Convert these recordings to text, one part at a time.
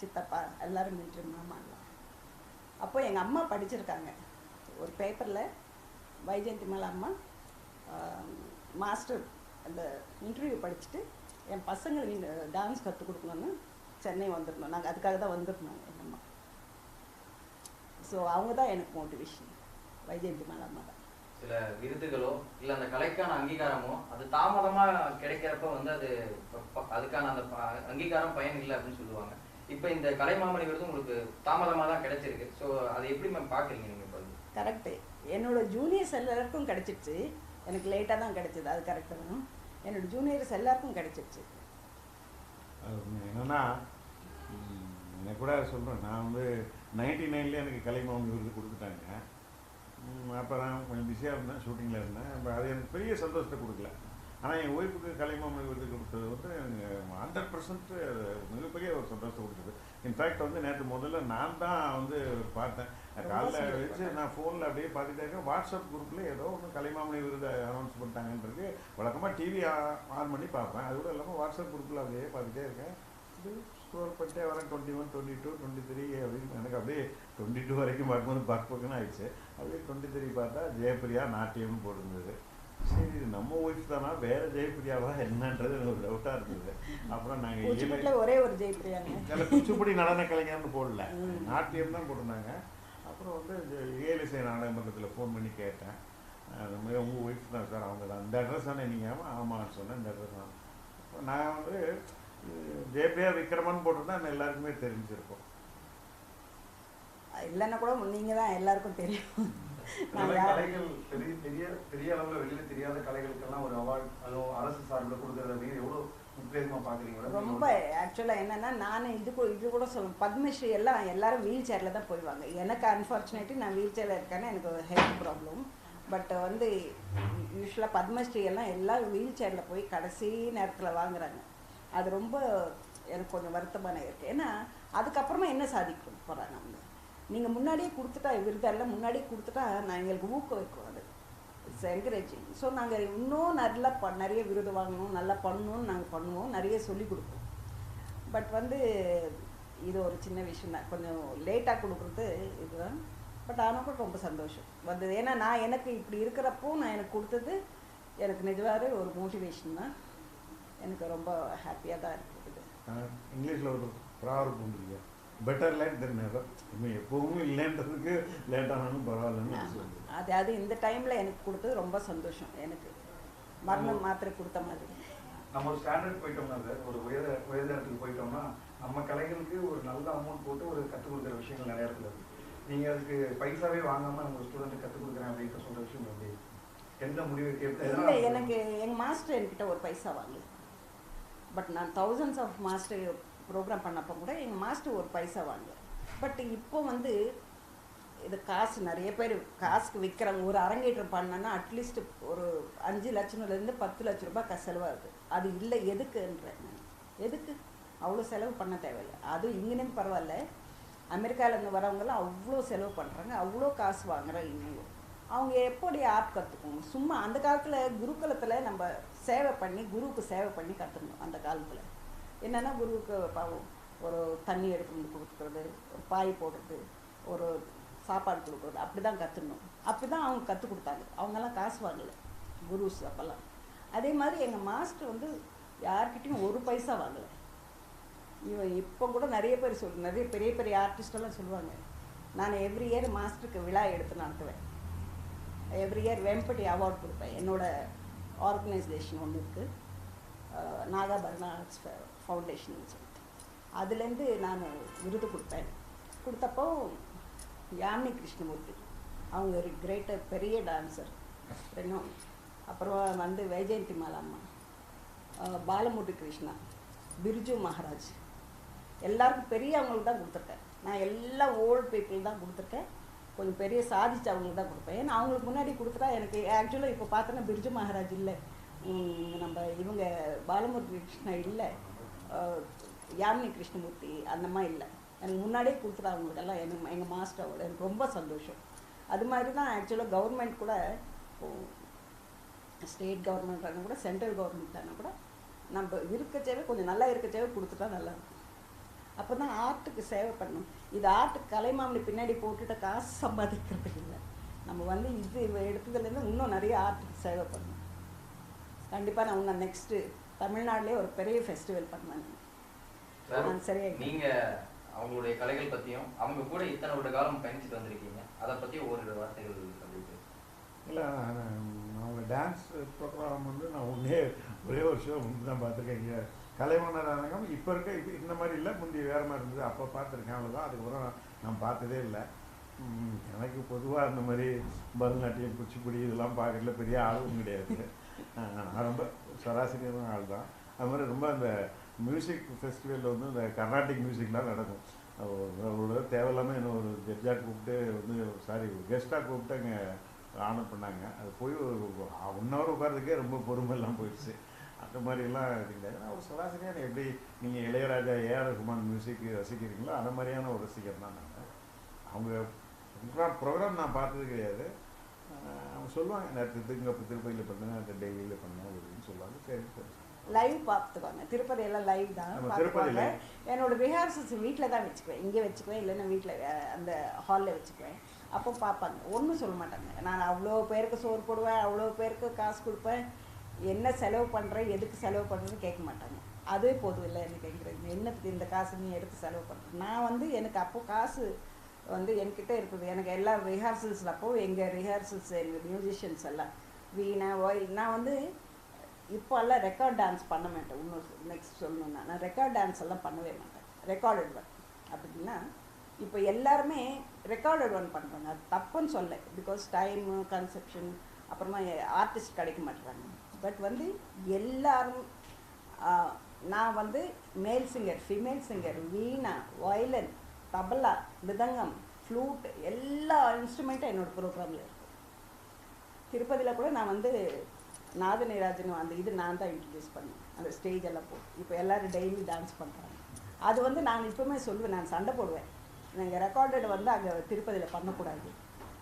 சித்தப்பா எல்லாரும் மிலிட்ரி மாமாலாம் அப்போ எங்கள் அம்மா படிச்சிருக்காங்க. ஒரு பேப்பரில் வைஜெயந்தி மேலே அம்மா மாஸ்டர் அந்த இன்டர்வியூ படிச்சுட்டு என் பசங்களுக்கு டான்ஸ் கற்றுக் கொடுக்கணுன்னு சென்னை வந்திருந்தோம். நாங்கள் அதுக்காக தான் வந்திருந்தோம் எங்கள் அம்மா. ஸோ அவங்க தான் எனக்கு மோட்டிவேஷன் வைஜெயந்தி மேலே அம்மா தான். சில விருதுகளோ இல்லை அந்த கலைக்கான அங்கீகாரமோ அது தாமதமாக கிடைக்கிறப்ப வந்து அது ப- அதுக்கான அந்த அங்கீகாரம் பயன் இல்லை அப்படின்னு சொல்லுவாங்க. இப்ப இந்த கலைமாமணி விருது உங்களுக்கு தாமதமா தான் கிடைச்சிருக்கு. ஸோ அதை எப்படி மேம் பாக்குறீங்க நீங்க இப்போ? கரெக்டு என்னோட ஜூனியர்ஸ் எல்லாருக்கும் கிடைச்சிடுச்சு எனக்கு லேட்டாக தான் கிடைச்சது. அது கரெக்டு தான் என்னோட ஜூனியர்ஸ் எல்லாருக்கும் கிடைச்சிடுச்சு அது என்னன்னா எனக்கு கூட சொல்கிறேன் நான் வந்து நைன்டி நைன்லேயே எனக்கு கலைமாமணி விருது கொடுத்துட்டாங்க. அப்போ நான் கொஞ்சம் பிஸியாக இருந்தேன் ஷூட்டிங்கில் இருந்தேன். அப்போ அது எனக்கு பெரிய சந்தோஷத்தை கொடுக்கல. ஆனால் என் ஒய்ஃபுக்கு கலைமாமணி விருது கொடுத்தது வந்து எனக்கு ஹண்ட்ரட் பர்சன்ட் மிகப்பெரிய ஒரு சந்தோஷத்தை கொடுத்தது. இன்ஃபேக்ட் வந்து நேற்று முதல்ல நான் தான் வந்து பார்த்தேன். காலைல சந்தோஷம். வச்சு நான் ஃபோனில் அப்படியே பார்த்துட்டே இருக்கேன். வாட்ஸ்அப் குரூப்பில் ஏதோ ஒன்று கலைமாமணி விருது அனௌன்ஸ் பண்ணிட்டாங்கன்றது வழக்கமாக டிவி ஆன் பண்ணி பார்ப்பேன். அது கூட இல்லாமல் வாட்ஸ்அப் குரூப்பில் அப்படியே பார்த்துட்டே இருக்கேன். இது ஸ்க்ரோல் பண்ணிட்டே வரேன். Twenty one twenty two twenty three அப்படின்னு எனக்கு அப்படியே டுவெண்ட்டி டூ வரைக்கும் பார்க்கும்போது பார்க்க பார்க்கணும் ஆயிடுச்சு. அப்படியே டுவெண்ட்டி த்ரீ பார்த்தா ஜெயபிரியா நாட்டியம்னு போட்டிருந்தது. சரி நம்ம ஒய்ஃப் தானா? வேற ஜெயபிரியாவா என்னன்றது எனக்கு ஒரு டவுட்டாக இருந்தது. அப்புறம் கூச்சிப்பட்டில் ஒரே ஒரு ஜெயப்பிரியாங்க. குச்சிப்புடி நடன கலைஞர்னு போடல. நாட்டியம் தான் போட்டிருந்தாங்க. அப்புறம் வந்து ஏலிசை நாடக மன்றத்தில் ஃபோன் பண்ணி கேட்டேன். அந்த மாதிரி உங்கள் ஒய்ஃப் தான் சார் அவங்க தான். இந்த அட்ரஸ் தானே நீங்கள் ஆமாம் சொன்னேன் இந்த அட்ரஸ் தான். அப்ப நான் வந்து அஹ், ஜெயபிரியா விக்ரமன் போட்டிருந்தா எல்லாருக்குமே தெரிஞ்சிருக்கும். இல்லைன்னா கூட நீங்கள் தான் எல்லாருக்கும் தெரியும். பெரிய பெரிய பெரிய அளவுல வெளியில தெரியாத கலைகளுக்கெல்லாம் ஒரு அவார்ட் அதுவும் அரசு சார்பில் கொடுக்கறது? ரொம்ப ஆக்சுவலாக என்னன்னா நான் இது கூட இது கூட சொல்லுவேன். பத்மஸ்ரீ எல்லாம் எல்லாரும் வீல் சேரில் தான் போய்வாங்க எனக்கு அன்ஃபார்ச்சுனேட்லி நான் வீல் சேரில் இருக்கேன்னா எனக்கு ஒரு ஹெல்த் ப்ராப்ளம் பட் வந்து யூஸ்வலாக பத்மஸ்ரீ எல்லாம் எல்லாரும் வீல் சேரில் போய் கடைசி நேரத்தில் வாங்குறாங்க. அது ரொம்ப எனக்கு கொஞ்சம் வருத்தமான இருக்குது ஏன்னா அதுக்கப்புறமா என்ன சாதிக்க போகிறாங்க அவங்க? நீங்கள் முன்னாடியே கொடுத்துட்டா விருதெல்லாம் முன்னாடியே கொடுத்துட்டா நான் எங்களுக்கு ஊக்குவிக்கும் அது. இட்ஸ் என்கரேஜிங் ஸோ நாங்கள் இன்னும் நல்லா ப நிறைய விருது வாங்கணும் நல்லா பண்ணணும்னு நாங்கள் பண்ணுவோம். நிறைய சொல்லிக் கொடுப்போம். பட் வந்து இது ஒரு சின்ன விஷயம் தான். கொஞ்சம் லேட்டாக கொடுக்குறது இதுதான். பட் ஆனால் கூட ரொம்ப சந்தோஷம். வந்தது. ஏன்னா நான் எனக்கு இப்படி இருக்கிறப்போ நான் எனக்கு கொடுத்தது எனக்கு நிஜமாகவே ஒரு மோட்டிவேஷன் தான். எனக்கு ரொம்ப ஹாப்பியாக தான் இருக்குது. இங்கிலீஷில் ஒரு proverb better late than never இன்னும் எப்பவும் இல்லைன்றதுக்கு லேட் ஆனாலும் பரவாயில்லன்னு சொல்லுது அது அது இந்த டைமில் எனக்கு கொடுத்தது ரொம்ப சந்தோஷம் எனக்கு. மரணம் மாத்திரை கொடுத்த மாதிரி. நம்ம ஒரு ஸ்டாண்டர்ட் போயிட்டோம்னா சார் ஒரு உயர உயர்தரத்துக்கு போயிட்டோம்னா நம்ம கலைகளுக்கு ஒரு நல்ல அமௌண்ட் போட்டு ஒரு கற்றுக் கொடுக்குற விஷயங்கள் நிறைய இருக்குது நீங்க அதுக்கு பைசாவே வாங்காம நம்ம ஸ்டூடெண்ட் கற்றுக் கொடுக்குறேன் அப்படின்னு சொல்ற விஷயம் எப்படி? எந்த முடிவு இல்லை எனக்கு எங்கள் மாஸ்டர் என்கிட்ட ஒரு பைசா வாங்கல பட் நான் தௌசண்ட்ஸ் ஆஃப் மாஸ்டர் ப்ரோக்ராம் பண்ணப்போ கூட எங்கள் மாஸ்டர் ஒரு பைசா வாங்குவார். பட் இப்போ வந்து இது காசு நிறைய பேர் காசுக்கு விற்கிறாங்க ஒரு அரங்கேற்றம் பண்ணனா அட்லீஸ்ட் ஒரு அஞ்சு லட்சம்லேருந்து பத்து லட்ச ரூபாய் செலவாகுது. அது இல்லை எதுக்குன்ற? எதுக்கு? அவ்வளோ செலவு பண்ண தேவையில்லை. அதுவும் இங்கேனும் பரவாயில்ல. அமெரிக்காவிலேருந்து வரவங்களாம் அவ்வளோ செலவு பண்ணுறாங்க அவ்வளோ காசு வாங்குறாங்க இன்னும் அவங்க எப்படி ஆப் கற்றுக்கணும் சும்மா அந்த காலத்தில் குருகுலத்தில் நம்ம சேவை பண்ணி குருவுக்கு சேவை பண்ணி கற்றுக்கணும் அந்த காலத்தில். என்னென்னா குருவுக்கு பாவம் ஒரு தண்ணி எடுத்து வந்து கொடுக்குறது ஒரு பாய் போடுறது ஒரு சாப்பாடு கொடுக்குறது அப்படி தான் கற்றுக்கணும் அப்படி தான் அவங்க கற்றுக் கொடுத்தாங்க. அவங்கெல்லாம் காசு வாங்கலை குருஸ் அப்போல்லாம். அதே மாதிரி எங்கள் மாஸ்டர் வந்து யார்கிட்டையும் ஒரு பைசா வாங்கலை. இவன் இப்போ கூட நிறைய பேர் சொல் நிறைய பெரிய பெரிய ஆர்டிஸ்டெல்லாம் சொல்லுவாங்க நான் எவ்ரி இயர் மாஸ்டருக்கு விழா எடுத்து நடத்துவேன். எவ்ரி இயர் வெம்பட்டி அவார்ட் கொடுப்பேன். என்னோட ஆர்கனைசேஷன் ஒன்று இருக்குது நாகாபரணா ஆர்ட்ஸ் ஃபவுண்டேஷன் சொல்லிட்டு. அதுலேருந்து நான் விருது கொடுத்தேன். கொடுத்தப்போ யாமினி கிருஷ்ணமூர்த்தி அவங்க ஒரு கிரேட்டர் பெரிய டான்சர் ரெண்டும் அப்புறம் வந்து வைஜெயந்தி மாலாம்மா. அஹ் கிருஷ்ணா பிர்ஜு மகாராஜ். எல்லாருக்கும் பெரியவங்களுக்கு தான் கொடுத்துருக்கேன். நான் எல்லா ஓல்டு பீப்புள் தான் கொடுத்துருக்கேன். கொஞ்சம் பெரிய சாதிச்சவங்களுக்கு தான் கொடுப்பேன். ஏன்னா அவங்களுக்கு முன்னாடி கொடுத்துட்டா எனக்கு ஆக்சுவலாக இப்போ பார்த்தோன்னா பிர்ஜு மகாராஜ் இல்லை. நம்ம இவங்க பாலமுரளி கிருஷ்ணா இல்லை. யாமினி கிருஷ்ணமூர்த்தி அந்த மாதிரி இல்லை. எனக்கு முன்னாடியே கொடுத்துட்டா அவங்களுக்கெல்லாம் எனக்கு எங்கள் மாஸ்டரோட எனக்கு ரொம்ப சந்தோஷம். அது மாதிரி தான் ஆக்சுவலாக கவர்மெண்ட் கூட ஸ்டேட் கவர்மெண்ட் ஆனால் கூட சென்ட்ரல் கவர்மெண்ட் ஆனால் கூட நம்ம இருக்கச்சேவே கொஞ்சம் நல்லா இருக்கச்சேவே கொடுத்துட்டா நல்லா இருக்கும். அப்போ தான் ஆர்ட்டுக்கு சேவை பண்ணணும். இது ஆர்ட்டுக்கு கலைமாமணி பின்னாடி போட்டுட்டு காசு சம்பாதிக்கிறது இல்லை. நம்ம வந்து இது எடுத்ததுலேருந்து இன்னும் நிறைய ஆர்ட்டுக்கு சேவை பண்ணணும். கண்டிப்பாக நான் இன்னும் நெக்ஸ்ட்டு தமிழ்நாட்டிலே ஒரு பெரிய ஃபெஸ்டிவல் பண்ணுவேன் சரியா நீங்க அவங்களுடைய கலைகள் பத்தியும் அவங்க கூட இத்தனை வருட காலம் பயணிச்சுட்டு வந்திருக்கீங்க. அதை பத்தி ஓரிரு வார்த்தைகள். இல்லை அவங்க டான்ஸ் ப்ரோக்ராம் வந்து நான் ஒன்றே ஒரே ஒரு ஷோ முன்பு தான் பார்த்துருக்கேன். இங்கே அரங்கம் இப்போ இருக்க இப்போ இந்த மாதிரி இல்லை முந்தி வேறு மாதிரி இருந்தது. அப்போ பார்த்துருக்கேன். அவ்வளோதான் அதுக்கப்புறம் நான் பார்த்ததே இல்லை. ம், எனக்கு பொதுவாக அந்த மாதிரி பரதநாட்டியம் குச்சிப்புடி இதெல்லாம் பார்க்கறதுல பெரிய ஆர்வம் கிடையாது. நான் ரொம்ப சராசரியான ஆள் தான் அது மாதிரி ரொம்ப அந்த மியூசிக் ஃபெஸ்டிவலில் வந்து இந்த கர்நாடிக் மியூசிக்லாம் நடக்கும். அவ்வளோ தேவையில்லாமல் என்ன ஒரு ஜட்ஜாக கூப்பிட்டு வந்து சாரி கெஸ்ட்டாக கூப்பிட்டு அங்கே ஆனர் பண்ணாங்க. அது போய் ஒரு ஒன் ஹவர் உட்காரதுக்கே ரொம்ப பொறுமையெல்லாம் போயிடுச்சு. அந்த மாதிரிலாம் கிடையாது ஒரு சராசரியான எப்படி நீங்கள் Ilaiyaraaja A R Rahman music ரசிக்கிறீங்களோ அந்த மாதிரியான ஒரு ரசிகர் தான் நாங்கள் அவங்க ப்ரோக்ராம் நான் பார்த்தது கிடையாது. சொல்லுவாங்க. நேற்று திருங்க திருப்பதியில் பண்ணேன் நேற்று டெய்லியில் பண்ணேன் அப்படின்னு சொல்லுவாங்க. சரி சரி. லைவ் பார்த்துக்குவாங்க திருப்பதி எல்லாம் லைவ் தான். live. என்னோட ரிஹார்சல்ஸ் வீட்டில் தான் வச்சுக்குவேன். இங்கே வச்சுக்குவேன். இல்லைன்னா வீட்டில் அந்த ஹாலில் வச்சுக்குவேன். அப்போ பார்ப்பாங்க. ஒன்றும் சொல்ல மாட்டாங்க. நான் அவ்வளோ பேருக்கு சோறு போடுவேன். அவ்வளோ பேருக்கு காசு கொடுப்பேன். என்ன செலவு பண்ணுறேன் எதுக்கு செலவு பண்ணுறேன்னு கேட்க மாட்டாங்க. அதுவே போதும் இல்லை என்ன கேட்குறீங்க என்னத்துக்கு இந்த காசு நீ எடுத்து செலவு பண்ணுற நான் வந்து எனக்கு அப்போ காசு வந்து என்கிட்ட இருக்குது. எனக்கு எல்லா ரிஹார்சல்ஸில் அப்போ எங்கள் ரிஹார்சல்ஸ் எங்கள் மியூசிஷியன்ஸ் எல்லாம் வீணா ஒயில் நான் வந்து இப்போல்லாம் ரெக்கார்ட் டான்ஸ் பண்ண மாட்டேன். இன்னும் நெக்ஸ்ட் சொல்லணும்னா நான் ரெக்கார்ட் டான்ஸ் எல்லாம் பண்ணவே மாட்டேன். ரெக்கார்டட் ஒன் அப்படின்னா இப்போ எல்லாருமே ரெக்கார்டட் ஒன் பண்ணுறாங்க அது தப்புன்னு சொல்ல பிகாஸ் டைமு கன்செப்ஷன் அப்புறமா ஆர்டிஸ்ட் கிடைக்க மாட்டுறாங்க. பட் வந்து எல்லாரும் நான் வந்து male singer female singer veena violin tabla mridangam flute எல்லா இன்ஸ்ட்ருமெண்ட்டும் என்னோட ப்ரோக்ராமில் இருக்குது திருப்பதியில் கூட நான் வந்து நாதநீராஜன் அந்த இது நான் தான் இன்ட்ரடியூஸ் பண்ணேன். அந்த ஸ்டேஜ் எல்லாம் போட்டு. இப்போ எல்லாரும் டெய்லி டான்ஸ் பண்ணுறாங்க அது வந்து நான் இப்போவுமே சொல்லுவேன் நான் சண்டை போடுவேன். நீங்கள் ரெக்கார்டட் வந்து அங்கே திருப்பதியில் பண்ணக்கூடாது.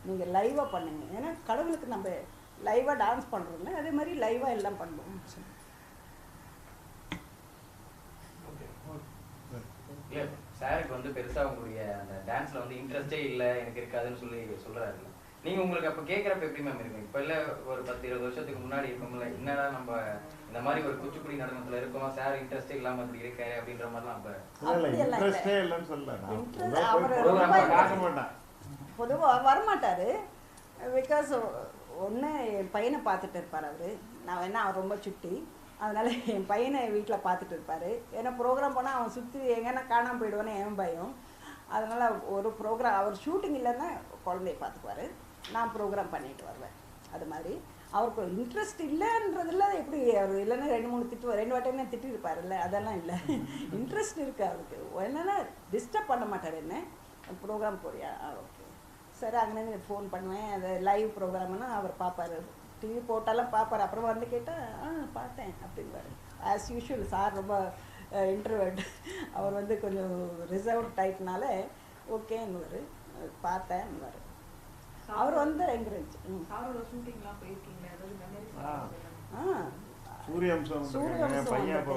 நீங்கள் லைவாக பண்ணுங்க. ஏன்னா கடவுளுக்கு நம்ம லைவாக டான்ஸ் பண்ணுறோம்ல அதே மாதிரி லைவாக எல்லாம் பண்ணுவோம். இல்ல சாருக்கு வந்து பெருசா உங்களுடைய அந்த டான்ஸ்ல வந்து இன்ட்ரெஸ்டே இல்ல எனக்கு இருக்காதுன்னு சொல்லி சொல்றாருல்ல நீங்க உங்களுக்கு அப்ப கேக்குறப்ப எப்படி மேம் இருக்கும் இப்ப இல்ல ஒரு பத்து இருபது வருஷத்துக்கு முன்னாடி இருக்கும்ல என்னடா நம்ம இந்த மாதிரி ஒரு குச்சிப்புடி நடனத்துல இருக்கோம்? சார் இன்ட்ரெஸ்டே இல்லாம இப்படி இருக்காரு அப்படின்ற மாதிரிலாம் அப்ப இன்ட்ரெஸ்டே இல்லைன்னு சொல்லல. பொதுவாக வரமாட்டார். பிகாஸ் ஒன்று என் பையனை பார்த்துட்டு இருப்பார் அவர். நான் வேணா அவர் ரொம்ப சுட்டி. அதனால் என் பையனை வீட்டில் பார்த்துட்டு இருப்பார். ஏன்னா ப்ரோக்ராம் போனால் அவன் சுற்றி எங்கன்னா காணாமல் போயிடுவானே என் பயம். அதனால் ஒரு ப்ரோக்ராம் அவர் ஷூட்டிங் இல்லைன்னா குழந்தைய பார்த்துக்குவாரு நான் ப்ரோக்ராம் பண்ணிட்டு வருவேன். அது மாதிரி. அவருக்கு இன்ட்ரெஸ்ட் இல்லைன்றதுல எப்படி அவர் இல்லைன்னா ரெண்டு மூணு திட்டு ரெண்டு வாட்டியுமே திட்டிருப்பாருல்ல அதெல்லாம் இல்லை. இன்ட்ரெஸ்ட் இருக்கு அவருக்கு. என்னென்னா டிஸ்டர்ப் பண்ண மாட்டார் என்ன? ப்ரோக்ராம் போறியா? ஓகே சரி அங்கேருந்து ஃபோன் பண்ணுவேன். அது லைவ் ப்ரோக்ராம்னா அவர் பார்ப்பாரு டிவி போட்டாலும் பார்ப்பாரு அப்புறம் வந்து கேட்டால் ஆ பார்த்தேன் அப்படின்பாரு ஆஸ் யூஷுவல் சார் ரொம்ப இன்டர்வெட் அவர் வந்து கொஞ்சம் ரிசர்வ் டைப்னால ஓகேன்னுவார் பார்த்தேன்னுவார். அவர் வந்து என்கரேஜ் ஆ. சூரியவம்சம் சூரியவம்சம் பையன்.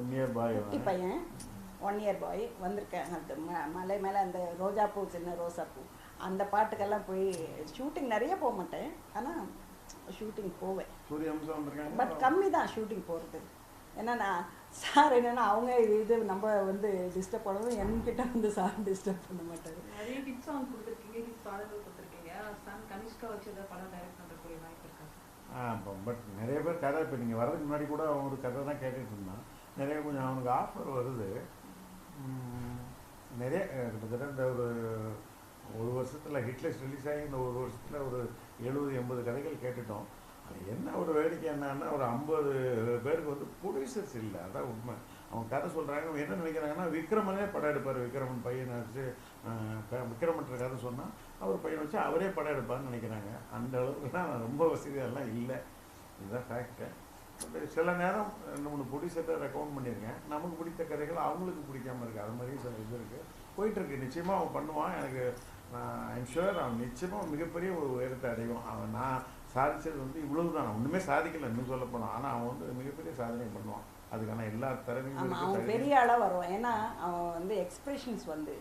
ஒன் இயர் பாய் குட்டி பையன். ஒன் இயர் பாய் வந்திருக்கேன் அந்த ம மலை மேலே அந்த ரோஜா பூ சின்ன ரோசா பூ. அந்த பாட்டுக்கெல்லாம் போய் ஷூட்டிங் நிறைய போக மாட்டேன். ஆனால் ஷூட்டிங் போவேன். பட் கம்மி தான் ஷூட்டிங் போகிறது ஏன்னா நான் சார் என்னென்னா அவங்க இது நம்ம வந்து டிஸ்டர்ப் பண்ணவும் என்கிட்ட வந்து சார் டிஸ்டர்ப் பண்ண மாட்டார். நிறைய ஹிட் சாங் கொடுத்துருக்கீங்க ஹிட் பாடல்கள் கொடுத்துருக்கீங்க. சன் கனிஷ்கா வச்சு ஏதாவது படம் டைரக்ட் பண்ணுறக்கூடிய வாய்ப்பு இருக்கா ஆ பட் நிறைய பேர் கதை இப்போ நீங்கள் வர்றதுக்கு முன்னாடி கூட அவன் ஒரு கதை தான் கேட்டுட்டு இருந்தான். நிறைய கொஞ்சம் அவனுக்கு ஆஃபர் வருது. நிறைய கிட்டத்தட்ட இந்த ஒரு ஒரு வருஷத்தில் ஹிட்லிஸ்ட் ரிலீஸ் ஆகி இந்த ஒரு வருஷத்தில் ஒரு எழுபது எண்பது கதைகள் கேட்டுட்டோம். அது என்ன ஒரு வேடிக்கை என்னன்னா ஒரு ஐம்பது பேருக்கு வந்து ப்ரொடியூசர்ஸ் இல்லை. அதான் உண்மை. அவங்க கதை சொல்கிறாங்க என்ன நினைக்கிறாங்கன்னா விக்ரமனே படம் எடுப்பார். விக்ரமன் பையனை வச்சு விக்ரமன்ற கதை சொன்னால் அவர் பையனை வச்சு அவரே படம் எடுப்பார்னு நினைக்கிறாங்க. அந்த அளவுக்குலாம் ரொம்ப வசதியெல்லாம் இல்லை. இதுதான் ஃபேக்ட்டு சில நேரம் ரெண்டு மூணு ப்ரொடியூசர்கிட்ட ரெக்கமெண்ட் பண்ணியிருக்கேன். நமக்கு பிடித்த கதைகள் அவங்களுக்கு பிடிக்காம இருக்குது அது மாதிரியும் சில இது இருக்குது போயிட்டுருக்கு நிச்சயமாக அவன் பண்ணுவான். எனக்கு நான் ஐம் ஷுவர் அவன் நிச்சயமாக மிகப்பெரிய ஒரு உயரத்தை அடைவான். அவன் நான் சாதிச்சது வந்து இவ்வளவு தான் ஒன்றுமே சாதிக்கலை இன்னும் சொல்ல போனான் ஆனால் அவன் வந்து மிகப்பெரிய சாதனை பண்ணுவான். அதுக்கான எல்லா திறமையும் அவன் பெரிய ஆளாக வருவான். ஏன்னா அவன் வந்து எக்ஸ்பிரஷன்ஸ் வந்து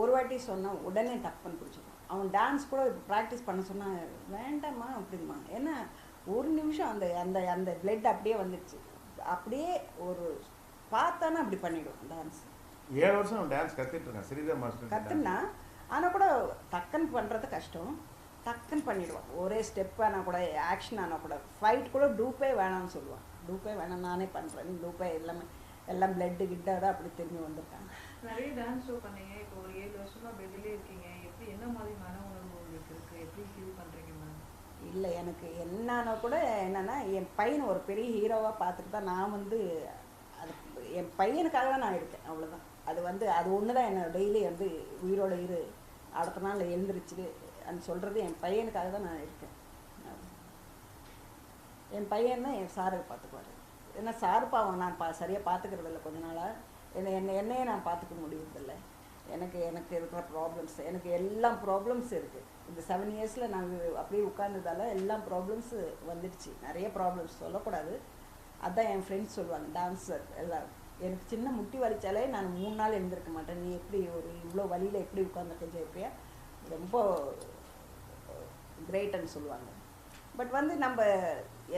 ஒரு வாட்டி சொன்னா உடனே டக்குன்னு பிடிச்சிருவான். அவன் டான்ஸ் கூட ப்ராக்டிஸ் பண்ண சொன்னா வேண்டாம்மா அப்படிமா ஏன்னா ஒரு நிமிஷம் அந்த அந்த அந்த பிளட் அப்படியே வந்துடுச்சு அப்படியே ஒரு பார்த்தானா அப்படி பண்ணிடும் டான்ஸ் ஏழு வருஷம் டான்ஸ் கத்துட்டு இருக்கான். ஸ்ரீதர் மாஸ்டர் கற்றுனா ஆனால் கூட டக்குன்னு பண்ணுறது கஷ்டம். டக்குன்னு பண்ணிடுவான். ஒரே ஸ்டெப் ஆனால் கூட ஆக்ஷன் ஆனால் கூட. ஃபைட் கூட டூப்பே வேணாம்னு சொல்லுவான். டூப்பே வேணாம் நானே பண்ணுறேன் டூப்பே எல்லாமே எல்லாம் பிளட்டு கிட்டோட அப்படி திரும்பி வந்திருக்காங்க நிறைய டான்ஸ் ஷோ பண்ணீங்க. இப்போ ஒரு ஏழு வருஷமா பெட்லேயே இருக்கீங்க. எப்படி என்ன மாதிரி மன உணர்வு உங்களுக்கு இருக்கு? எப்படி ஃபீல் பண்றீங்க மேம் இல்லை எனக்கு என்னன்னா கூட என்னன்னா என் பையனை ஒரு பெரிய ஹீரோவாக பார்த்துட்டு தான் நான் வந்து அது என் பையனுக்காக தான் நான் இருக்கேன். அவ்வளோதான் அது வந்து அது ஒன்று தான் என்ன டெய்லி வந்து உயிரோட இரு. அடுத்த நாள் எழுந்திரிச்சிரு అని சொல்கிறது என் பையனுக்காக தான் நான் இருக்கேன். என் பையன் தான் என் சாரை பார்த்துக்குவார். ஏன்னா சார் பாவம் நான் பா சரியாக பார்த்துக்கிறது இல்லை கொஞ்ச நாளாக என்னை என்னை என்னையே நான் பார்த்துக்க முடியறதில்லை எனக்கு எனக்கு இருக்கிற ப்ராப்ளம்ஸ் எனக்கு எல்லா ப்ராப்ளம்ஸ் இருக்குது இந்த செவன் இயர்ஸில் நாங்கள் அப்படியே உட்கார்ந்ததால எல்லா ப்ராப்ளம்ஸு வந்துடுச்சு. நிறைய ப்ராப்ளம்ஸ் சொல்லக்கூடாது. அதான் என் ஃப்ரெண்ட்ஸ் சொல்லுவாங்க டான்ஸர் எல்லோரும். எனக்கு சின்ன முட்டி வலிச்சாலே நான் மூணு நாள் எழுந்திருக்க மாட்டேன். நீ எப்படி ஒரு இவ்வளோ வலியில் எப்படி உட்காந்துருக்க ஜெயப்பிரியா? ரொம்ப கிரேட்டுன்னு சொல்லுவாங்க. பட் வந்து நம்ம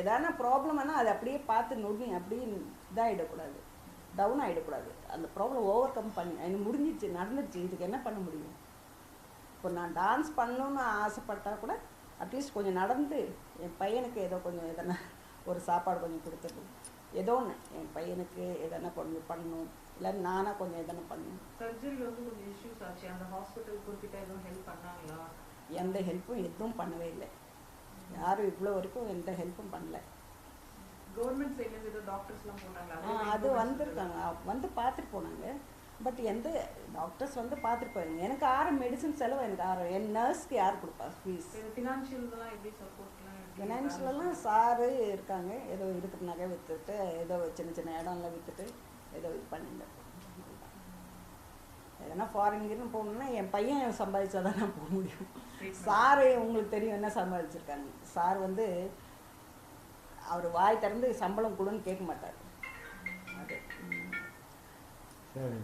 எதான ப்ராப்ளம்னா அதை அப்படியே பார்த்து நுண்ணி அப்படியே இதாகிடக்கூடாது டவுன் ஆகிடக்கூடாது அந்த ப்ராப்ளம் ஓவர் கம் பண்ணி எனக்கு முடிஞ்சிச்சு நடந்துச்சு இதுக்கு என்ன பண்ண முடியும்? இப்போ நான் டான்ஸ் பண்ணணும்னு ஆசைப்பட்டால் கூட அட்லீஸ்ட் கொஞ்சம் நடந்து என் பையனுக்கு ஏதோ கொஞ்சம் எதனா ஒரு சாப்பாடு கொஞ்சம் கொடுத்துட்டு ஏதோ ஒன்று என் பையனுக்கு எதனா கொஞ்சம் பண்ணணும் இல்லை நானாக கொஞ்சம் எதனா பண்ணணும் சர்ஜரி வந்து கொஞ்சம் இஷ்யூஸ் ஆச்சு. அந்த ஹாஸ்பிட்டல் குறிப்பிட்ட எதுவும் ஹெல்ப் பண்ணாங்களா? எந்த ஹெல்ப்பும் எதுவும் பண்ணவே இல்லை. யாரும் இவ்வளோ வரைக்கும் எந்த ஹெல்ப்பும் பண்ணல. கவர்மெண்ட் சைட்லேருந்து ஏதோ டாக்டர்ஸ்லாம் போனாங்களா அது வந்திருக்காங்க. வந்து பார்த்துட்டு போனாங்க. பட் எந்த டாக்டர்ஸ் வந்து பார்த்துட்டு போயிருங்க எனக்கு ஆறு மெடிசன் செலவு எனக்கு ஆறு என் நர்ஸ்க்கு யார் கொடுப்பா? ஃபீஸ் ஃபினான்ஷியல்லாம் எப்படி சப்போர்ட்லாம் ஃபினான்ஷியலெல்லாம் சாரு இருக்காங்க ஏதோ இருக்கிற நகை விற்றுட்டு ஏதோ சின்ன சின்ன இடம்லாம் விற்றுட்டு ஏதோ இது பண்ணிட்டு எதனா ஃபாரின் போகணுன்னா என் பையன் சம்பாதிச்சா தான் நான் போக முடியும் சாரு உங்களுக்கு தெரியும் என்ன சம்பாதிச்சிருக்காங்க சார் வந்து அவர் வாய் திறந்து சம்பளம் கொடுன்னு கேட்க மாட்டார் அது. சரி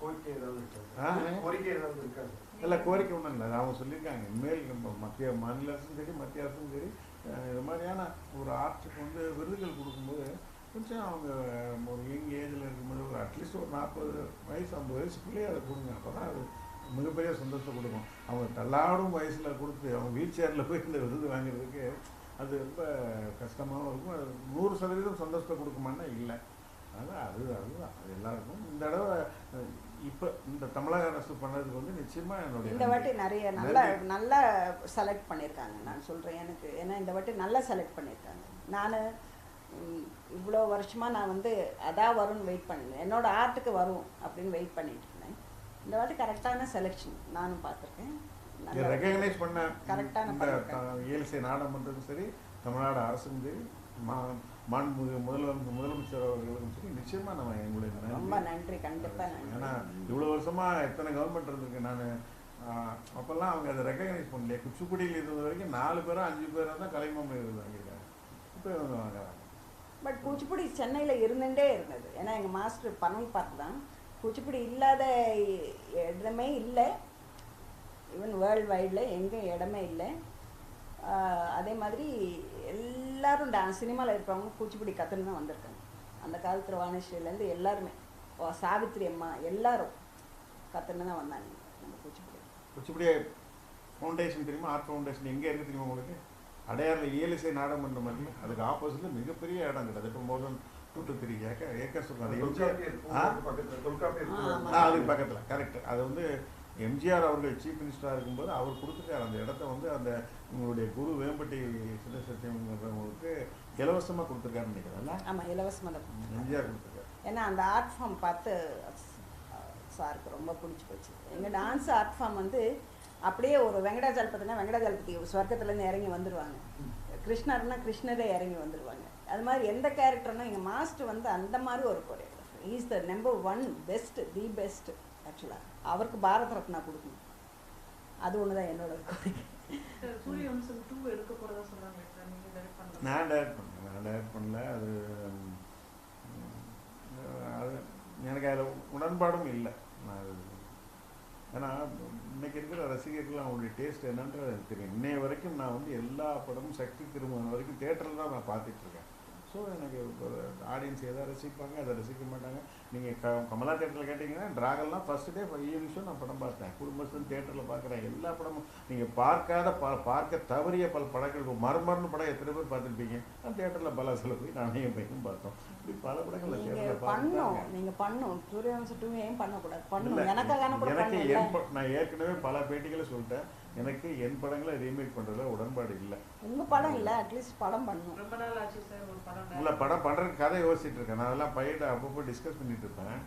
கோரிக்கை ஏதாவது இருக்கா ஆ. சார்? கோரிக்கை ஏதாவது இருக்கா சார்? இல்லை கோரிக்கை ஒன்றும் இல்லை அவங்க சொல்லியிருக்காங்க இனிமேல் நம்ம மத்திய மாநில அரசும் சரி மத்திய அரசும் சரி இது மாதிரியான ஒரு ஆர்ட்டுக்கு வந்து விருதுகள் கொடுக்கும்போது கொஞ்சம் அவங்க ஒரு யங் ஏஜில் இருக்கும்போது ஒரு அட்லீஸ்ட் ஒரு நாற்பது வயசு ஐம்பது வயசுக்குள்ளேயே அதை கொடுங்க. அப்போ தான் அது மிகப்பெரிய சந்தோஷத்தை கொடுக்கும். அவங்க தள்ளாடும் வயசில் கொடுத்து அவங்க வீல் சேரில் போய் இந்த விருது வாங்குறதுக்கு அது ரொம்ப கஷ்டமாகவும் இருக்கும். அது நூறு சதவீதம் சந்தோஷத்தை கொடுக்குமான்னா இல்லை. அதனால் அது அதுதான் அது எல்லாருக்கும் இந்த தடவை இப்போ இந்த தமிழக அரசு பண்ணதுக்கு வந்து நிச்சயமாக என்னுடைய இந்த. வாட்டி நிறைய நல்லா. நல்லா செலக்ட் பண்ணியிருக்காங்க நான் சொல்கிறேன் எனக்கு. ஏன்னா இந்த வாட்டி நல்லா செலக்ட் பண்ணியிருக்காங்க நான் இவ்வளோ வருஷமாக நான் வந்து அதான் வரும்னு வெயிட் பண்ணல. என்னோட ஆர்ட்டுக்கு வரும் அப்படின்னு வெயிட் பண்ணிட்டு இருந்தேன். இந்த வாட்டி கரெக்டான செலெக்ஷன் நானும் பார்த்துருக்கேன். இதை ரெகக்னைஸ் பண்ண இந்த இயல்சை நாடாளுமன்றத்துக்கும் சரி தமிழ்நாடு அரசும் சரி மா மாண்புமிகு முதலமைச்சர் முதலமைச்சர் அவர்களுக்கும் சரி நிச்சயமா நம்ம எங்களுடைய ரொம்ப நன்றி கண்டிப்பாக ஏன்னா இவ்வளோ வருஷமா எத்தனை கவர்மெண்ட் இருந்திருக்கு நான் அப்போல்லாம் அவங்க அதை ரெகக்னைஸ் பண்ணலையே. குச்சிப்புடியில் இருந்த வரைக்கும் நாலு பேரோ அஞ்சு பேரோ தான் விருது வாங்கியிருக்காங்க. இப்போ இவங்க வாங்குறாங்க. பட் குச்சிப்புடி சென்னையில் இருந்துகிட்டே இருந்தது. ஏன்னா எங்கள் மாஸ்டர் பனல் பார்க் தான். குச்சிப்புடி இல்லாத இடமே இல்லை. ஈவன் வேர்ல்டு வைடில் எங்கேயும் இடமே இல்லை. ஆஹ் அதே மாதிரி எல்லாரும் டான்ஸ் சினிமாவில் இருக்கிறவங்க குச்சிப்புடி கற்றுன்னு தான் வந்திருக்காங்க. அந்த காலத்தில் வாணிஸ்ரீலேருந்து எல்லாருமே. ஓ, சாவித்திரி அம்மா எல்லாரும் கற்றுன்னு தான் வந்தாங்க நம்ம குச்சிப்புடி. குச்சிப்புடி ஃபவுண்டேஷன் தெரியுமா? ஆர்ட் ஃபவுண்டேஷன் எங்கே இருக்கு தெரியுமா உங்களுக்கு? அடையாறில் இயலிசை நாடமன்றம் இருக்கு. அதுக்கு ஆப்போசிட்ல மிகப்பெரிய இடம் கிட்டத்தட்ட more than two to three acre. ஆமா. ஆ, அதுக்கு பக்கத்தில். கரெக்ட் அது வந்து எம்ஜிஆர் அவர்கள் சீஃப் மினிஸ்டராக இருக்கும்போது அவர் கொடுத்துட்டார். அந்த இடத்த வந்து அந்த உங்களுடைய குரு வேம்பட்டி சித சத்தியம்ங்கிறவங்களுக்கு இலவசமாக கொடுத்துருக்காருன்னு நினைக்கிறேன்ல ஆமாம் இலவசமாக தான் எம்ஜிஆர் கொடுத்துருக்காரு. ஏன்னா அந்த ஆர்ட் ஃபார்ம் பார்த்து சாருக்கு ரொம்ப பிடிச்சி போச்சு. எங்கள் டான்ஸ் ஆர்ட் ஃபார்ம் வந்து அப்படியே ஒரு வெங்கடாஜலபதினா வெங்கடாஜலபதி ஸ்வர்க்கத்துலேருந்து இறங்கி வந்துடுவாங்க கிருஷ்ணர்னா கிருஷ்ணரே இறங்கி வந்துடுவாங்க அது மாதிரி எந்த கேரக்டர்னா எங்கள் மாஸ்டர் வந்து அந்த மாதிரி ஒரு choreographer is the number one best the best ஆக்சுவலாக அவருக்கு பாரத ரத்னா கொடுக்கணும். அது ஒன்று தான் என்னோட கோரிக்கை. சூரிய வம்சம் டூ எடுக்க போறதா சொல்றாங்க. சார் நீங்க டைரக்ட் பண்ணலாம் நான் டைரக்ட் பண்ணேன் நான் டைரக்ட் பண்ணல. அது ம், எனக்கு அதில் உடன்பாடும் இல்லை. நான் அது- ஏன்னா இன்னைக்கு இருக்கிற ரசிகர்கள் அவங்களுடைய டேஸ்ட் என்னன்றது எனக்கு தெரியும். இன்னைய வரைக்கும் நான் வந்து எல்லா படமும் சக்தி திருமணம் வரைக்கும் தேட்டரில் தான் நான் பார்த்துட்டு இருக்கேன். ஸோ எனக்கு ஆடியன்ஸ் எதை ரசிப்பாங்க அதை ரசிக்க மாட்டாங்க? நீங்கள் க கமலா தேட்டரில் கேட்டிங்கன்னா ட்ராகன்லாம் ஃபஸ்ட்டு டே ஈவினிங் ஷோ நான் படம் பார்த்தேன். குடும்பஸ்தன் தேட்டரில் பார்க்குறேன். எல்லா படமும் நீங்கள் பார்க்காத ப பார்க்க தவறிய பல படங்கள் மர்மர்னு படம் எத்தனை பேர் பார்த்துருப்பீங்க? நான் தேட்டரில் பலாசில் போய் நானே என் பையனும் பார்த்தோம். இப்படி பல படங்கள் தேட்டரில் பண்ணும். பார்த்துருக்காங்க நீங்க பண்ணும். சூரியவம்சம் டூ ஏன் பண்ணக்கூடாது பண்ணும் எனக்கு நான் ஏற்கனவே பல பேட்டிகளை சொல்லிட்டேன். எனக்கு என் படங்களை ரீமேக் பண்றதுல உடன்பாடு இல்லை. உங்க படம் இல்ல அட்லீஸ்ட் படம் பண்ணும். ரொம்ப நாள் ஆச்சு சார் ஒரு படம் உள்ள படம் பண்றதுக்கு கதை யோசிச்சுட்டு இருக்கேன். நான் அதெல்லாம் பையன் அப்பப்போ டிஸ்கஸ் பண்ணிட்டு இருப்பேன்.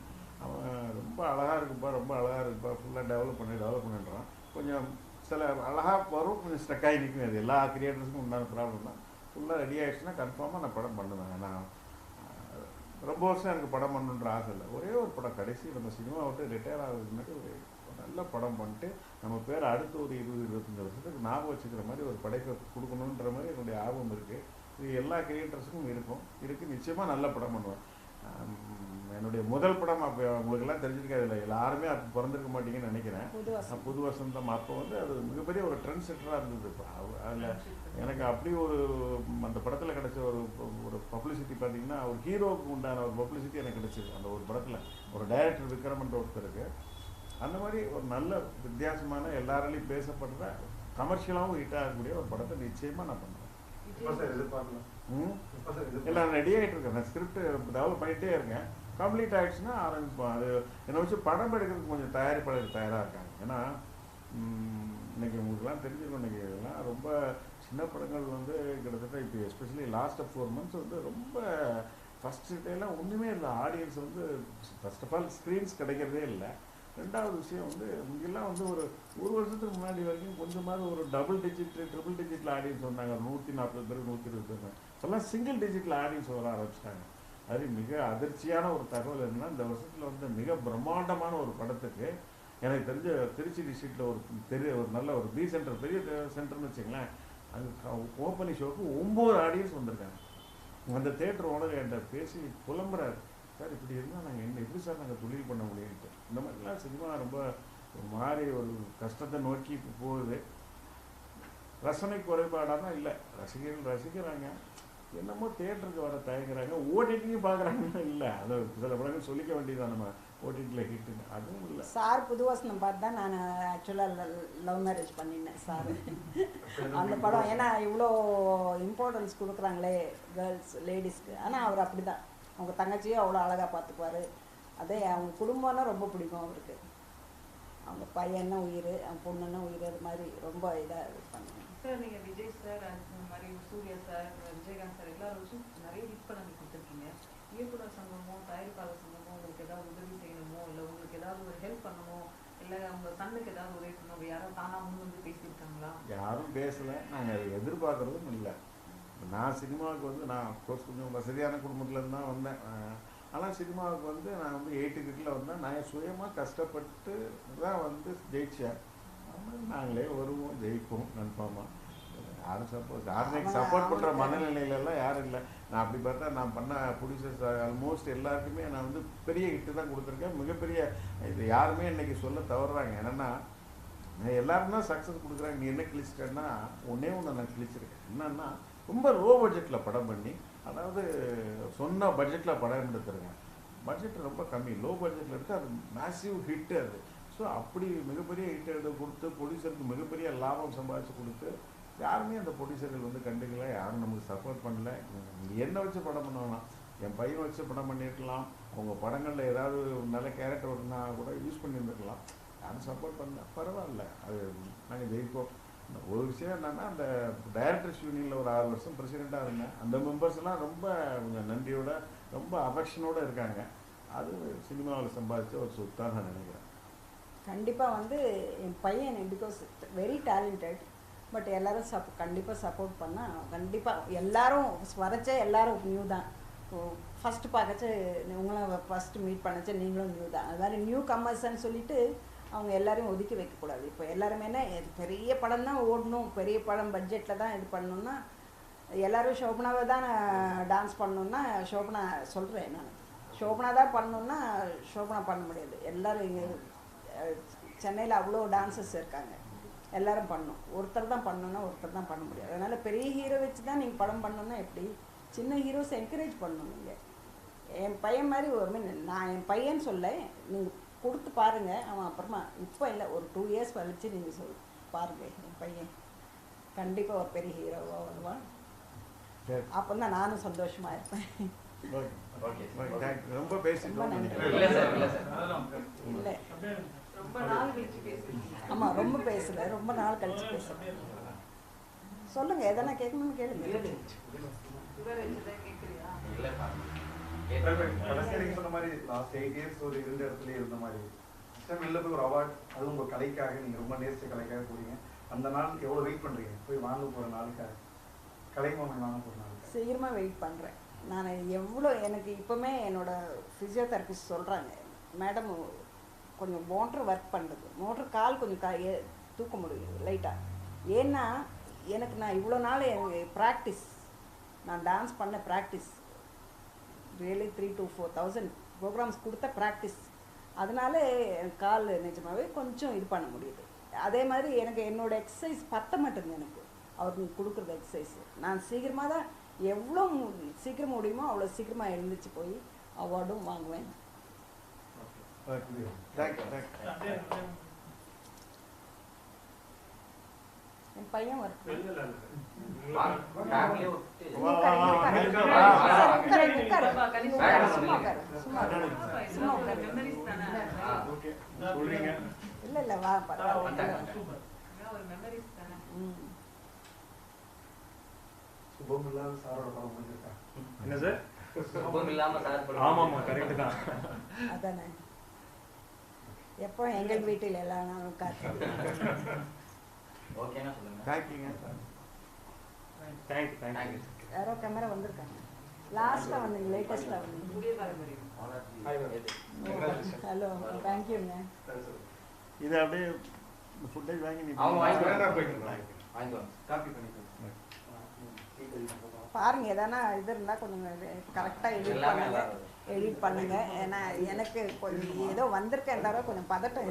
அவன் ரொம்ப அழகா இருக்குப்பா ரொம்ப அழகா இருக்குப்பா. ஃபுல்லாக டெவலப் பண்ணி டெவலப் பண்ணிடுறான் கொஞ்சம் சில அழகா வரும் கொஞ்சம் ஸ்டக் ஆகி நிற்கும் அது எல்லா கிரியேட்டர்ஸுக்கும் உண்டான ப்ராப்ளம் தான். ஃபுல்லாக ரெடி ஆயிடுச்சுன்னா கன்ஃபார்மாக நான் படம் பண்ணுவேன். நான் ரொம்ப வருஷம் எனக்கு படம் பண்ணணுன்ற ஆசை இல்லை. ஒரே ஒரு படம் கடைசி நம்ம சினிமா விட்டு ரிட்டையர் ஆகிறதுக்கு முன்னாடி ஒரு நல்ல படம் பண்ணிட்டு நம்ம பேர் அடுத்த ஒரு இருபது இருபத்தஞ்சு வருஷத்துக்கு ஞாபகம் வச்சுக்கிற மாதிரி ஒரு படைப்பை கொடுக்கணுன்ற மாதிரி என்னுடைய ஆர்வம் இருக்குது இது எல்லா கிரியேட்டர்ஸுக்கும் இருக்கும். இருக்குது நிச்சயமாக நல்ல படம் பண்ணுவேன். என்னுடைய முதல் படம் அப்போ உங்களுக்கெல்லாம் தெரிஞ்சிருக்காது இல்லை. எல்லாருமே அப்போ பிறந்திருக்க மாட்டீங்கன்னு நினைக்கிறேன். புது வருஷம் வசந்தம் அப்போ வந்து அது மிகப்பெரிய ஒரு ட்ரெண்ட் செட்டராக இருந்தது அதில் எனக்கு அப்படி ஒரு அந்த படத்தில் கிடைச்ச ஒரு ஒரு பப்ளிசிட்டி பார்த்தீங்கன்னா ஒரு ஹீரோவுக்கு உண்டான ஒரு பப்ளிசிட்டி எனக்கு கிடைச்சது. அந்த ஒரு படத்தில். ஒரு டைரக்டர் விக்ரமன்ற ஒருத்தருக்கு அந்த மாதிரி ஒரு நல்ல வித்தியாசமான எல்லாராலையும் பேசப்படுற கமர்ஷியலாகவும் ஹிட் ஆகக்கூடிய ஒரு படத்தை நிச்சயமாக நான் பண்ணுவேன் எப்போ சார் எதிர்பார்க்கலாம் ம்? எப்போ சார் இல்லை எதிர்பார்க்கலாம் நான் ரெடி ஆகிட்டு இருக்கேன். நான் ஸ்கிரிப்ட் டெவலப் பண்ணிகிட்டே இருக்கேன். கம்ப்ளீட் ஆயிடுச்சுன்னா ஆரம்பிப்போம் அது என்னை வச்சு படம் எடுக்கிறதுக்கு கொஞ்சம் தயாரிப்பாளர் தயாராக இருக்காங்க. ஏன்னா இன்னைக்கு உங்களுக்குலாம் தெரிஞ்சிருக்கும் இன்னைக்கு இதெல்லாம் ரொம்ப சின்ன படங்கள் வந்து கிட்டத்தட்ட இப்போ எஸ்பெஷலி லாஸ்ட் ஃபோர் மந்த்ஸ் வந்து ரொம்ப ஃபஸ்ட் டேலாம் ஒன்றுமே இல்லை. ஆடியன்ஸ் வந்து ஃபர்ஸ்ட் ஆஃப் ஆல் ஸ்க்ரீன்ஸ் கிடைக்கிறதே இல்லை. ரெண்டாவது விஷயம் வந்து இங்கெல்லாம் வந்து ஒரு ஒரு வருஷத்துக்கு முன்னாடி வரைக்கும் கொஞ்சமாவது ஒரு டபுள் டிஜிட் ட்ரிபிள் டிஜிட்டில் ஆடியன்ஸ் வந்தாங்க. நூற்றி நாற்பது பேர் நூற்றி இருபது பேர் இப்போல்லாம் சிங்கிள் டிஜிட்டில் ஆடியன்ஸ் வர ஆரம்பிச்சிட்டாங்க. அது மிக அதிர்ச்சியான ஒரு தகவல் என்னன்னா இந்த வருஷத்தில் வந்து மிக பிரம்மாண்டமான ஒரு படத்துக்கு எனக்கு தெரிஞ்ச திருச்சி டிஸ்ட்ரிக்டில் ஒரு பெரிய ஒரு நல்ல ஒரு பி சென்டர் பெரிய சென்டர்னு வச்சுங்களேன் அங்கே ஓப்பனிங் ஷோக்கு ஒம்பது ஆடியன்ஸ் வந்திருக்காங்க. அந்த தேட்டர் ஓனர் என்கிட்ட பேசி புலம்புறாரு. சார் இப்படி இருந்தால் நாங்கள் என்ன எப்படி சார் நாங்கள் தொழில் பண்ண முடியும்ட்டு இந்த மாதிரிலாம் சினிமா ரொம்ப ஒரு மாதிரி ஒரு கஷ்டத்தை நோக்கி இப்போ போகுது. ரசனை குறைபாடானா இல்லை. ரசிகர்கள் ரசிக்கிறாங்க. என்னமோ தேட்டருக்கு வர தயங்குறாங்க. ஓடிடியும் பார்க்குறாங்கன்னா இல்லை. அது சில படங்கள் சொல்லிக்க வேண்டியதான் நம்ம ஓடிடியில் ஹிட்டுன்னு அதுவும் இல்லை. சார் புதுவாசனம் பார்த்து தான் நான் ஆக்சுவலாக லவ் மேரேஜ் பண்ணினேன் சார். அந்த படம் ஏன்னா இவ்வளோ இம்பார்ட்டன்ஸ் கொடுக்குறாங்களே கேர்ள்ஸ் லேடிஸ்க்கு ஆனால் அவர் அப்படி தான் அவங்க தங்கச்சியும் அவ்வளோ அழகாக பார்த்துப்பாரு அதே அவங்க குடும்பம்னா ரொம்ப பிடிக்கும் அவருக்கு. அவங்க பையன்னா உயிர் அவங்க பொண்ணுன்னா உயிர் அது மாதிரி ரொம்ப இதாக இது பண்ணுவேன் சார் நீங்க விஜய் சார் அந்த மாதிரி சூர்யா சார் விஜயகாந்த் சார் எல்லாரும் நிறைய ஹிட் படங்கள் கொடுத்துருக்கீங்க. இயக்குனர் சங்கமோ தயாரிப்பாளர் சங்கமோ உங்களுக்கு ஏதாவது உதவி செய்யணுமோ இல்லை உங்களுக்கு ஏதாவது ஒரு ஹெல்ப் பண்ணணுமோ இல்லை உங்க சன்னுக்கு ஏதாவது உதவி பண்ணணும் யாரும் தானா முன் வந்து பேசியிருக்காங்களா? யாரும் பேசலை. நாங்கள் அதை எதிர்பார்க்குறதும் இல்லை. நான் சினிமாவுக்கு வந்து நான் அஃப்கோர்ஸ் கொஞ்சம் வசதியான குடும்பத்துலேருந்து தான் வந்தேன். ஆனால் சினிமாவுக்கு வந்து நான் வந்து எயிட்டு கிட்டில் வந்தேன். நான் சுயமாக கஷ்டப்பட்டு தான் வந்து ஜெயித்தேன் நாங்களே வருவோம் ஜெயிப்போம் கன்ஃபார்மாக யாரும் சப்போர்ட் யாரும் சப்போர்ட் பண்ணுற மனநிலையிலலாம் யாரும் இல்லை. நான் அப்படி பார்த்தா நான் பண்ண ப்ரொடியூசர்ஸ் ஆல்மோஸ்ட் எல்லாருக்குமே நான் வந்து பெரிய ஹிட்டு தான் கொடுத்துருக்கேன். மிகப்பெரிய இது யாருமே இன்னைக்கு சொல்ல தவறுறாங்க என்னென்னா நான் எல்லாரும் தான் சக்ஸஸ் கொடுக்குறாங்க. நீ என்ன கிழிச்சிட்டேன்னா ஒன்றே ஒன்று நான் கிழிச்சிருக்கேன். என்னன்னா ரொம்ப லோ பட்ஜெட்டில் படம் பண்ணி அதாவது சொன்ன பட்ஜெட்டில் படம் எடுத்துருங்க பட்ஜெட் ரொம்ப கம்மி. லோ பட்ஜெட்டில் எடுத்து அது மேசிவ் ஹிட்டு அது. ஸோ அப்படி மிகப்பெரிய ஹிட் எடுத்து கொடுத்து ப்ரொடியூசருக்கு மிகப்பெரிய லாபம் சம்பாதிச்சு கொடுத்து யாருமே அந்த ப்ரொடியூசர்கள் வந்து கண்டுக்கல. யாரும் நமக்கு சப்போர்ட் பண்ணல. என்னை என்ன வச்சு படம் பண்ணுவானா என் பையன் வச்சு படம் பண்ணியிருக்கலாம். அவங்க படங்களில் ஏதாவது ஒரு நல்ல கேரக்டர் இருந்தா கூட யூஸ் பண்ணியிருந்துருக்கலாம். யாரும் சப்போர்ட் பண்ணல. பரவாயில்ல. அது நாங்கள் ஜெயிப்போம். ஒரு விஷயம் என்னன்னா அந்த டைரக்டர்ஸ் யூனியனில் ஒரு ஆறு வருஷம் பிரசிடெண்ட்டாக இருந்தேன். அந்த மெம்பர்ஸ் எல்லாம் ரொம்ப கொஞ்சம் நன்றியோட ரொம்ப அஃபெக்ஷனோட இருக்காங்க. அது சினிமாவில் சம்பாதிச்ச ஒரு சொத்தாக நான் நினைக்கிறேன். கண்டிப்பாக வந்து என் பையன் பிகாஸ் வெரி டேலண்டட் பட் எல்லாரும் சப் கண்டிப்பாக சப்போர்ட் பண்ணால் கண்டிப்பாக எல்லாரும் வரைச்ச எல்லாரும் நியூ தான். ஃபஸ்ட்டு பார்க்கச்ச உங்களை ஃபஸ்ட்டு மீட் பண்ணச்ச நீங்களும் நியூ தான். அது மாதிரி நியூ கம்மர்ஸ்ன்னு சொல்லிட்டு அவங்க எல்லாரையும் ஒதுக்கி வைக்கக்கூடாது. இப்போ எல்லாருமே பெரிய படம் தான் ஓடணும். பெரிய படம் பட்ஜெட்டில் தான் இது பண்ணணும்னா எல்லோரும் ஷோபனாவை தான் டான்ஸ் பண்ணணும்னா ஷோபனா சொல்கிறேன் நான். ஷோபனா தான் பண்ணணும்னா சோபனா பண்ண முடியாது. எல்லோரும் இங்கே சென்னையில் அவ்வளோ டான்சர்ஸ் இருக்காங்க. எல்லோரும் பண்ணணும். ஒருத்தர் தான் பண்ணணும்னா ஒருத்தர் தான் பண்ண முடியாது. அதனால் பெரிய ஹீரோ வச்சு தான் நீங்கள் படம் பண்ணணும்னா எப்படி? சின்ன ஹீரோஸ் என்கரேஜ் பண்ணணும் நீங்கள் என் பையன் மாதிரி ஒரு மீன் நான் என் பையன் சொல்ல நீங்கள் கொடுத்து பாருங்கள் அவன் அப்புறமா இப்போ இல்லை ஒரு டூ இயர்ஸ் கழிச்சு நீங்கள் சொல் பாருங்கள் என் பையன். கண்டிப்பாக ஒரு பெரிய ஹீரோவாக வருவான். அப்போ தான் நானும் சந்தோஷமாக இருப்பேன். ரொம்ப நன்றி. இல்ல சார் இல்ல சார் இல்லை. ரொம்ப நாள் கழிச்சு பேசுறீங்க. ஆமாம் ரொம்ப பேசல. ரொம்ப நாள் கழிச்சு பேசுகிறேன் சொல்லுங்கள் எதனா கேட்கணும்னு கேளுங்க. சொன்ன மாதிரி லாஸ்ட் எயிட் இயர்ஸ் ஒரு இருந்த இடத்துல இருந்த மாதிரி சார் வெளில போய் ஒரு அவார்ட் அதுவும் உங்கள் கலைக்காக நீங்கள் ரொம்ப நேசிச்ச கலைக்காக போறீங்க அந்த நாளுக்கு எவ்வளோ வெயிட் பண்ணுறீங்க போய் வாங்க போகிற நாளுக்காக கலைமாமன் வாங்க போற நாளுக்காக சீக்கிரமாக வெயிட் பண்ணுறேன் நான் எவ்வளோ எனக்கு இப்போவுமே என்னோட ஃபிசியோதெரபிஸ்ட் சொல்கிறாங்க மேடம் கொஞ்சம் மோட்ரு ஒர்க் பண்ணுறது மோட்ரு கால் கொஞ்சம் கா தூக்க முடியும் லைட்டாக ஏன்னா எனக்கு நான் இவ்வளோ நாள் எனக்கு ப்ராக்டிஸ் நான் டான்ஸ் பண்ண practice really three to four thousand programs கொடுத்த ப்ராக்டிஸ் அதனால கால் நிஜமாவே கொஞ்சம் இது பண்ண முடியுது. அதே மாதிரி எனக்கு என்னோட எக்ஸசைஸ் பத்த மாட்டேங்குது எனக்கு. அவருக்கு கொடுக்குறது எக்ஸசைஸ் நான் சீக்கிரமாக தான் எவ்வளோ சீக்கிரம் முடியுமோ அவ்வளோ சீக்கிரமாக எழுந்திரிச்சு போய் அவார்டும் வாங்குவேன். ஓகே தேங்க்யூ தேங்க்யூ இல்லை. இல்லை. வா சுபம் இல்லாத சாரோட படம் வந்திருக்கா. என்ன சார்? சுபம் இல்லாம சார் ஆமாமா கரெக்ட் தான். அதானே. எப்போ எங்கள் வீட்டில் எல்லாம் காத்து. ஓகேனா சொல்லுங்க. தேங்க்யூங்க thank you thank you thank you யாரோ கேமரா வந்திருக்காங்க லாஸ்ட்டாக வந்தீங்க லேட்டஸ்ட்டாக வந்தீங்க. ஹலோ தேங்க்யூங்க இது அப்படியே ஃபுட்டேஜ் வாங்கி நீ அவங்க வாங்க. காப்பி பண்ணிக்கோங்க பாருங்க எதனா இது இருந்தால் கொஞ்சம் கரெக்டாக எடிட் எல்லாமே பண்ணுங்க. எடிட் பண்ணுங்க. ஏன்னா எனக்கு கொஞ்சம் ஏதோ வந்திருக்கேன் தவிர கொஞ்சம் பதட்டம்